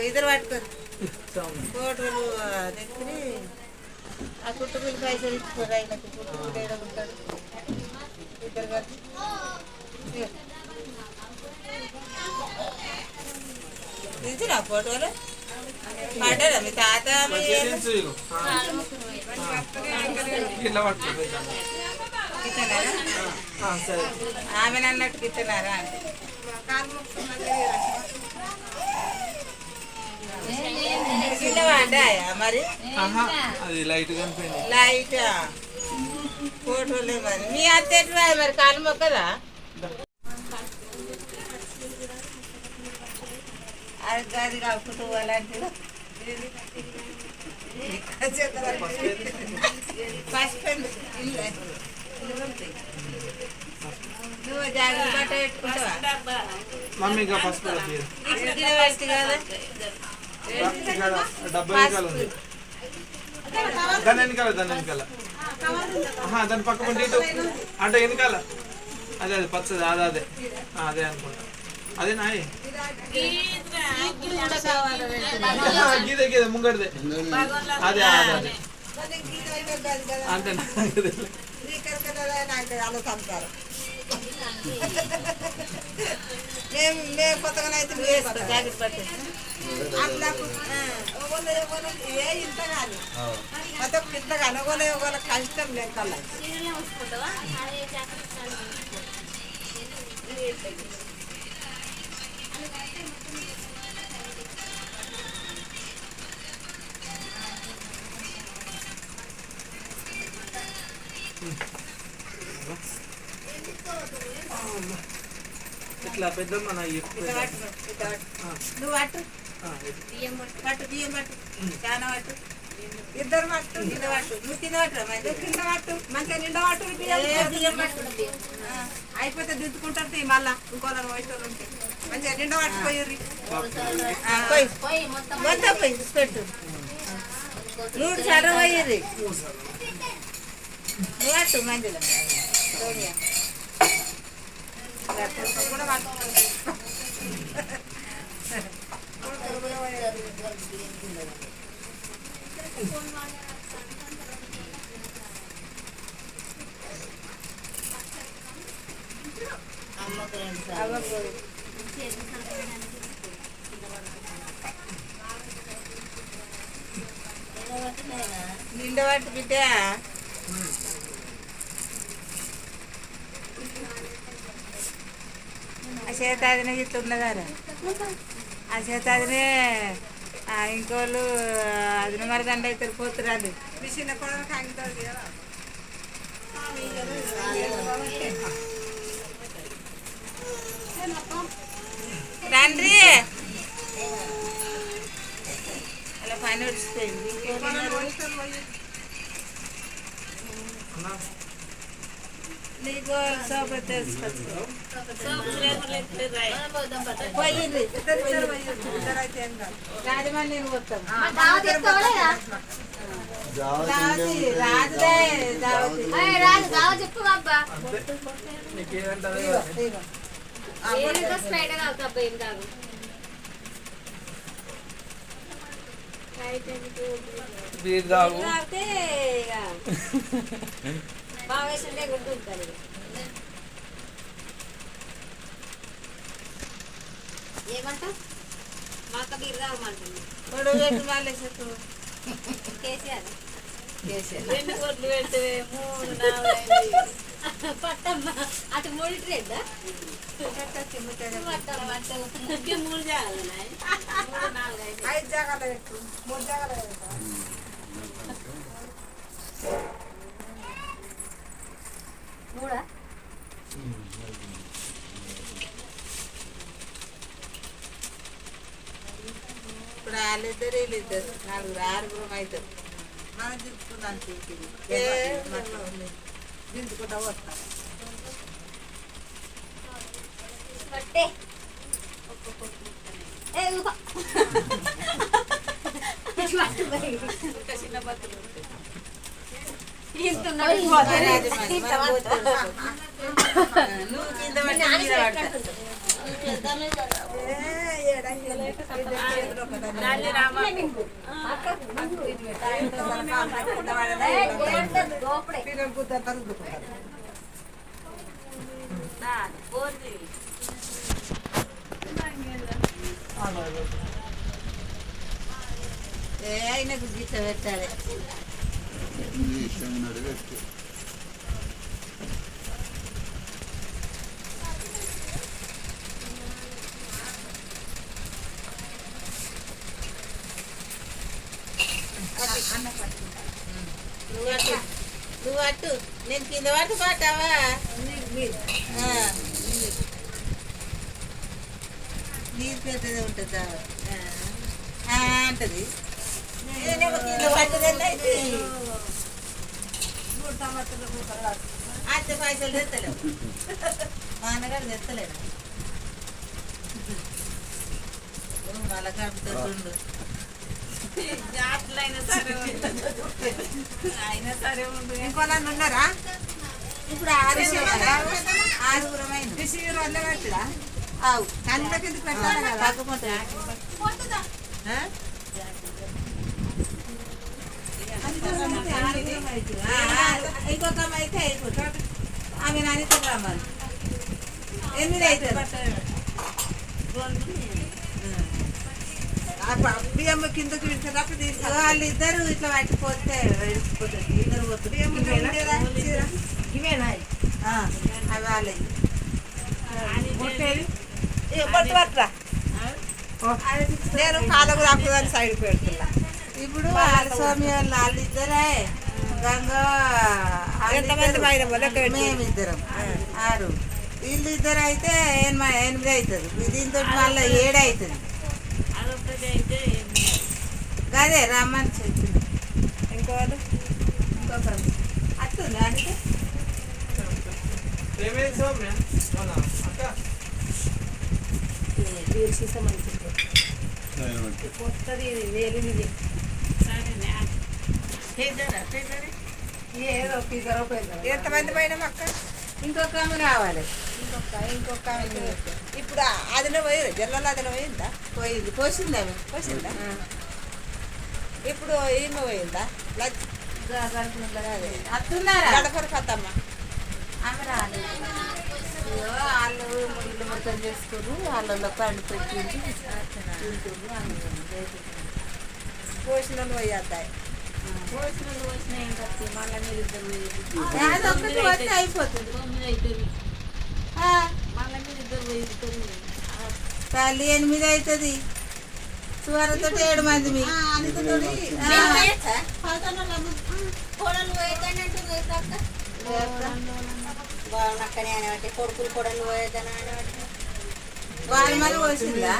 ఇద్దరు పట్టుకోరు ఫోటోలు నెక్కుని ఆ కుటుంబీలు పైసలు ఇచ్చుకోరు ఆయనకి. కుటుంబీలు ఏడ ఉంటాడు ఇద్దరు కలిసి. తీసిరా ఫోటోలు. పడ్డారా మీ తాత ఆమె అన్నట్టు ఇతనారా అంటే మరి అది లైట్ కనిపోయింది లైట్ ఫోటోలే మరి. మీ అత్త ఎట్లా మరి? కాలు మొక్కదా? అది గది కాకుండా అలాంటిది నువ్వు జాగ్రత్త పెట్టుకుంటావా? మమ్మీ కదా? డబ్బా వెనకాల ఉంది. దాని వెనకాల దాని వెనకాల. దాని పక్క పండి ఇటు. అంటే వెనకాల. అదే అదే పచ్చది అదే అదే. అదే అనుకుంటా. అదే నాయి. గీదే గీదే ముంగడిదే అదే అదే అదే. అంతే మేము మేము కొత్తగా అయితే అట్లా ఒకళ్ళు ఒకళ్ళు ఏ ఇంత మొత్తం ఇంత కాదు. ఒకళ్ళు ఒకళ్ళు కష్టం లెక్కల ఇట్లా పెద్దమ్మ నా ఇట్లా పట్టు, ఇట్లా పట్టు. నువ్వు పట్టు. పట్టు బియ్యం పట్టు చాలా పట్టు. ఇద్దరు పట్టు కింద పట్టు. నువ్వు పట్టు మరి? కింద పట్టు. మంచిగా నిండా పట్టు బియ్యం పట్టు. అయిపోతే దిద్దుకుంటారు తీ మళ్ళా. ఇంకోళ్ళని వయసు ఉంటే. మంచిగా నిండా పట్టుకోయి మొత్తం పోయి పెట్టు. నూరు సర పోయి నువ్వు పట్టు మంచిగా. సోనియా. కూడా పట్టు నిండవాటి బిడ్డ ఆ చేతాదినే ఇట్లా ఉన్నదారా? ఆ చేతాదినే ఆ ఇంకోళ్ళు అది మరి దండ అయితే పోతురాదు మిషన్ కూడా కాగితాలు రండి అలా పని వచ్చిపోయింది నీకు సోపు తెలుసుకోవచ్చు పోయింది రాజమండ్రి పోతాం చెప్పు బాబా స్ప్రైట్ ఏం బీర్ తాగు బాగా వేసిండే గుర్తుంటుంది ఏమంటా మా అక్క బీర్ తాగమంటుంది పొడవు పెట్టి వాళ్ళే చెప్పు. కేసీఆర్. రెండు కోట్లు పెడితే మూడు నాలుగు పట్టమ్మ. అటు మూడు ట్రేద్దా పట్టమ్మ అంటే మూడు జాగాలు ఐదు జాగాలు పెట్టు. మూడు జాగాలు పెట్టు. మూడా ఇప్పుడు వాళ్ళిద్దరు వీళ్ళిద్దరు. నలుగురు ఆరుగురు అవుతారు మనం దించుకుందాం ఇంటికి దించుకుంటా వస్తాం. చిన్న బతులు తీస్తున్నాడు. రాజమండ్రి మనం పోతాం. నువ్వు కింద పట్టి మీద పడతా. ఏ, ఏడ ఏ ఆయనకు గీత పెట్టాలి నువ్వు అటు నువ్వు అటు నేను కింద పట్టు పట్టావా నీరు పెద్దది ఉంటుందా? అంటది. అత్త పైసలు తెత్తలేవు మా అన్నగారు తెత్తలేడు మళ్ళా కడుపుతుండు ఇంకోనన్నా ఉన్నారా ఇప్పుడు ఆరుగురు ఆరుగురమైన కళ్ళకి ఎందుకు పెట్టాలి కదా కాకపోతే ఆ? ఆ, ఆ, ఇంకొక అమ్మాయి అయితే అయిపోతుంది ఆమె నానితో రమ్మని ఎనిమిది అవుతుంది బియ్యం కిందకి తీసుకో వాళ్ళు ఇద్దరు ఇట్లా పట్టిపోతే విడిచిపోతుంది ఇద్దరు పోతుంది ఇవేనా అవి వాళ్ళవి ఏ, పొట్టు పట్టురా నేను కాళ్ళకు రాకుండా సైడ్ పెడుతున్నా ఇప్పుడు వాళ్ళ స్వామి వాళ్ళు వాళ్ళిద్దరే గంగ మేమిద్దరం. ఆరు. వీళ్ళు ఇద్దరు అయితే ఎనిమిది ఎనిమిది అవుతుంది దీంతో మళ్ళీ ఏడు అవుతుంది అదే రమ్మని చెప్పింది ఇంకోరు ఇంకొకరు అట్టుంది అంటే కొత్తది వేలింది. ఏదో ఎంతమంది పైన అక్క? ఇంకొక ఆమె కావాలి ఇంకొక ఇంకొక ఆమె. ఇప్పుడు అదిలో పోయి జల్లలో అదిలో పోయిందా? పోయింది. పోసింది ఆమె. పోసిందా? ఇప్పుడు ఈమె పోయిందా? అత్తున్నారా? గడపరు ఆమె రాలేదు వాళ్ళు ఇల్లు మొత్తం చేసుకుని వాళ్ళలో పండు పెట్టింది పోసిన అయిపోతుంది ఆ, తల్లి ఎనిమిది అవుతుంది. సువరతో ఏడు మంది మీ కొడుకులు కొడలు పోయేదన వాళ్ళ మరి పోసిందా?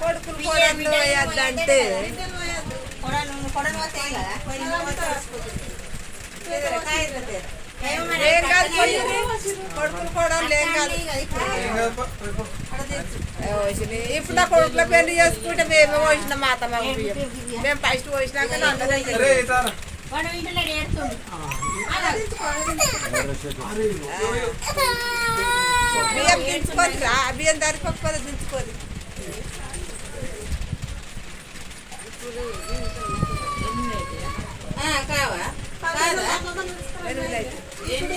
కొడుకులు కోడళ్ళు ఇప్పుడు నా కొడుకుల పెళ్ళి చేసుకుంటే మేము పోసిన మాకు బియ్యం. మేము ఫస్ట్ పోసినాక బియ్యం దించుకొని రా బియ్యం దరిపోకపోతే దించుకొని ఆ, కావా కాదా? ఎనిమిది అయితే. ఇప్పుడు ఎనిమిది కాదా? తొమ్మిది అయితే మళ్ళీ మళ్ళా పట్టాలా? ఇద్దరు పట్టుకోండి తొమ్మిదే పోతారా? ఆ, తొమ్మిది ఆగా. ఆహా, పోయింది. తొమ్మిది పోయారు పోతారు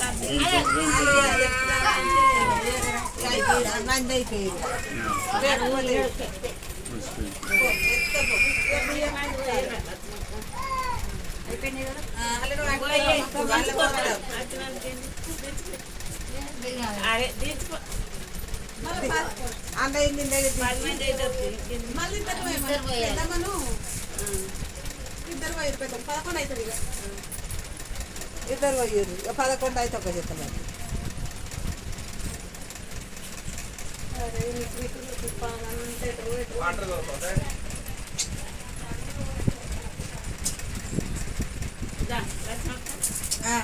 అన్నీ ఉన్నాయి ఆ, సర్ది. మంది అయిపోయింది అదే తీసుకో అందరి పది మంది అయితే మళ్ళీ ఇద్దరు ఇద్దరు పోయాలి. పెద్దమ్మను ఇద్దరు పోయారు పెద్ద పదకొండు అవుతుంది ఇక ఇద్దరు పోయారు ఇక పదకొండు అయితే ఒక చెప్తాను వాటర్ దొరకదా ఆ.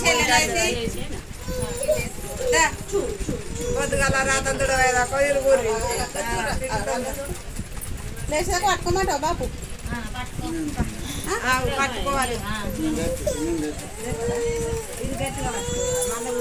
చెల్లెలైతే దా. పొద్దుగల రాతంతుడు ఐదాకో ఇరుగురు లేచాక పట్టుకోమంటావు బాపు? పట్టుకోవాలి. ఇది గట్టిగా పట్టుకో. మళ్ళీ